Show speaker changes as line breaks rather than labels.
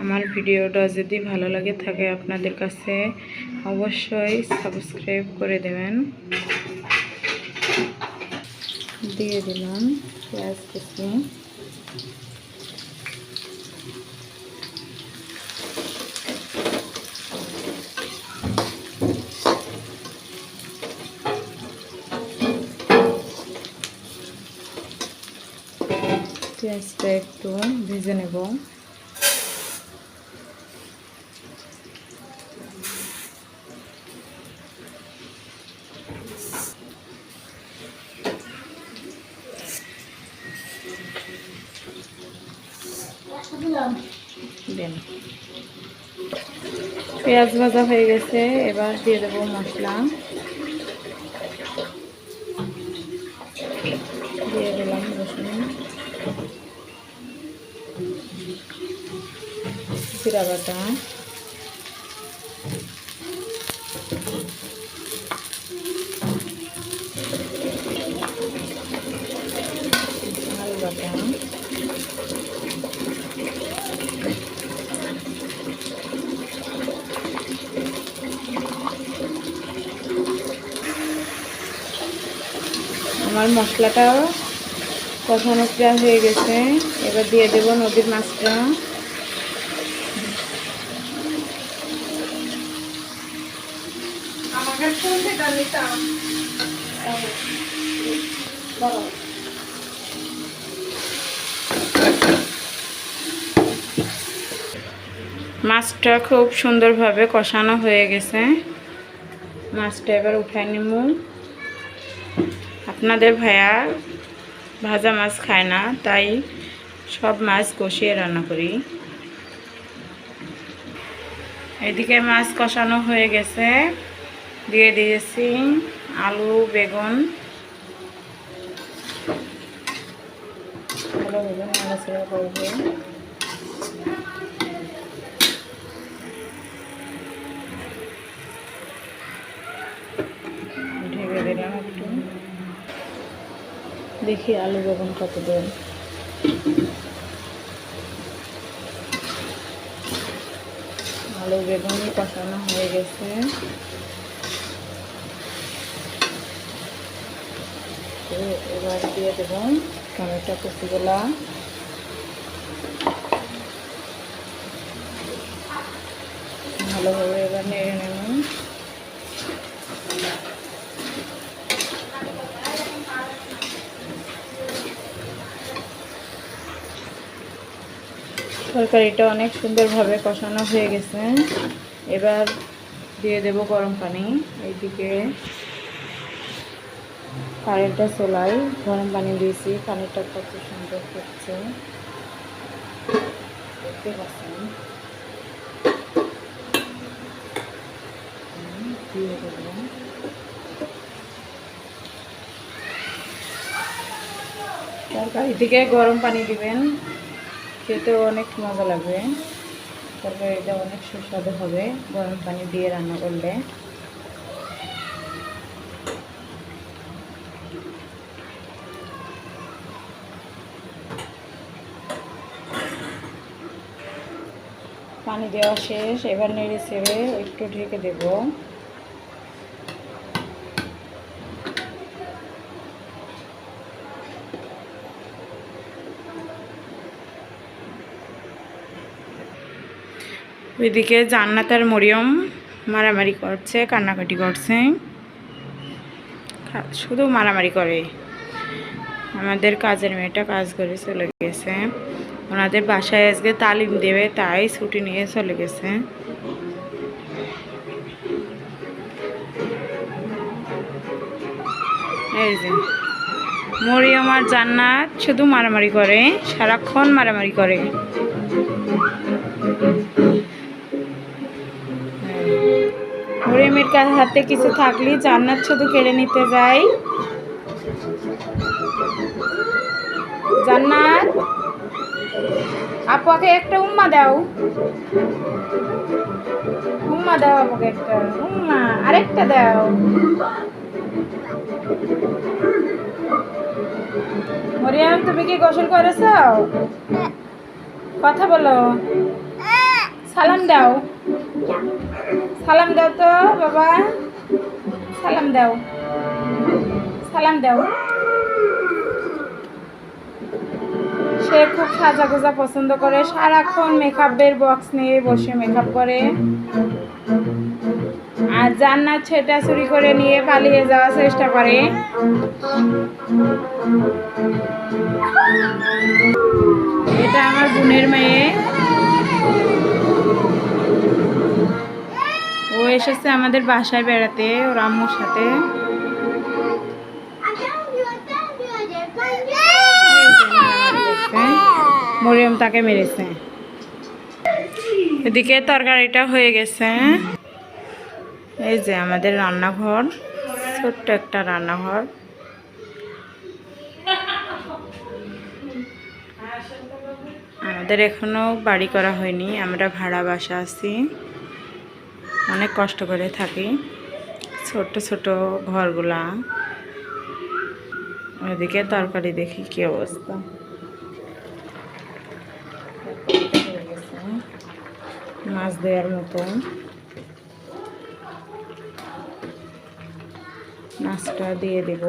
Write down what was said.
আমার ভিডিওটা যদি ভালো লাগে থাকে আপনাদের কাছে, অবশ্যই সাবস্ক্রাইব করে দেবেন। দিয়ে দিলাম পেঁয়াজ কুচি। পেঁয়াজটা একটু ভেজে নেব। দেন। পেঁয়াজ ভাজা হয়ে গেছে, এবার দিয়ে দেবো মশলা। দিয়ে দিলাম রসুন। জিরা বাটা। আলু বাটা। আমার মশলাটাও কষানো প্রায় হয়ে গেছে। এবার দিয়ে দেব নদীর মাছটা। মাছটা খুব সুন্দরভাবে কষানো হয়ে গেছে। মাছটা এবার উঠাই নিব আপনাদের ভাইয়া ভাজা মাছ খায় না, তাই সব মাছ কষিয়ে রান্না করি। এদিকে মাছ কষানো হয়ে গেছে। দিয়ে দিয়েছি আলু, বেগুন। ভালোভাবে নাড়াচাড়া দেখি আলু বেগুন কত দেন। আলু বেগুন কষানো হয়ে গেছে। এবার দিয়ে দেবো টমেটো কুচিগুলা। ভালোভাবে এবার নেড়ে নেব। তরকারিটা অনেক সুন্দরভাবে কষানো হয়ে গেছে। এবার দিয়ে দেব গরম পানি। এইদিকে কারেন্টটা চলাই, গরম পানি দিয়েছি। পানিটা কত সুন্দর করছে দেখতে পাচ্ছেন? দিয়ে দেবো। তরকারি থেকে গরম পানি দিবেন। খেতেও অনেক মজা লাগবে। তরকারিটা অনেক সুস্বাদু হবে, গরম পানি দিয়ে রান্না করলে। পানি দেওয়া শেষ, এবার নেড়ে ছেড়ে একটু ঢেকে দেবো। ওইদিকে জান্নাত আর মরিয়ম মারামারি করছে, কান্নাকাটি করছে। শুধু মারামারি করে। আমাদের কাজের মেয়েটা কাজ করে চলে গেছে। ওনাদের বাসায় আজকে তালিম দেবে, তাই ছুটি নিয়ে চলে গেছে। এই যে, মরিয়ম আর জান্নাত শুধু মারামারি করে, সারাক্ষণ মারামারি করে। কাছে হাতে কিছু থাকলে জান্নাত শুধু কেড়ে নিতে যাই জান্নাত আপাকে একটা উম্মা দাও। উম্মা দাও আপাকে একটা উম্মা আরেকটা দাও। মরিয়াম তুমি কি গোসল করেছ? কথা বলো। সালাম দাও। সালাম দাও তো, বাবা। সালাম দাও। সালাম দাও। সে খুব সাজা গোজা পছন্দ করে। সারাক্ষণ মেকআপের বক্স নিয়ে বসে মেকআপ করে। আর জান্নাত ছেটা চুরি করে নিয়ে পালিয়ে যাওয়ার চেষ্টা করে। এটা আমার বোনের মেয়ে। ও এসেছে আমাদের বাসায় বেড়াতে ওর আম্মুর সাথে। মরিয়ম তাকে মেরেছে। এদিকে তরকারিটা হয়ে গেছে। এই যে আমাদের রান্নাঘর, ছোট্ট একটা রান্নাঘর। আমাদের এখনও বাড়ি করা হয়নি, আমরা ভাড়া বাসা আছি। অনেক কষ্ট করে থাকি। ছোট ছোট ঘরগুলা। ওইদিকে তরকারি দেখি কি অবস্থা। মাছ দেওয়ার মতো। মাছটা দিয়ে দেব।